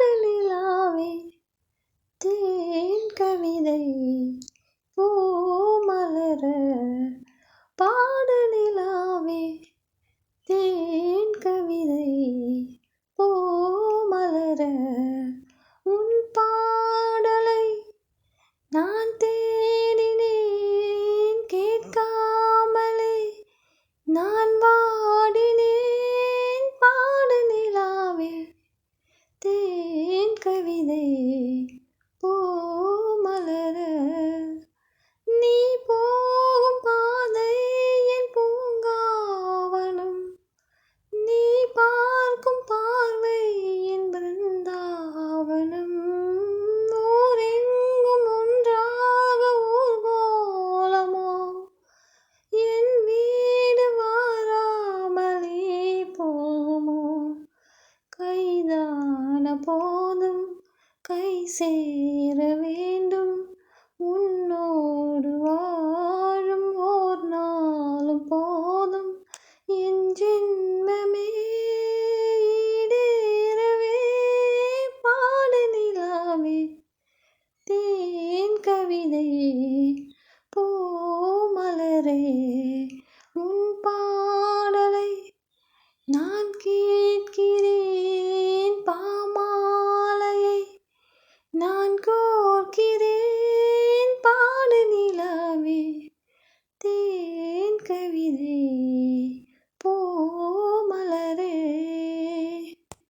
பாடலிலாவே தேன் கவிதை பூ மலர பாடலிலாவே தேன் கவிதை பூ மலர உன் பாடலை நான் தே கவிதை. கை சேர வேண்டும். உன்னோடு வாழும் ஓர் நாளும் போதும். என் ஜென்மமே பாடு நிலாவே. தேன் கவிதை பூமலரே உன் பாடலை நான் கே கவிதை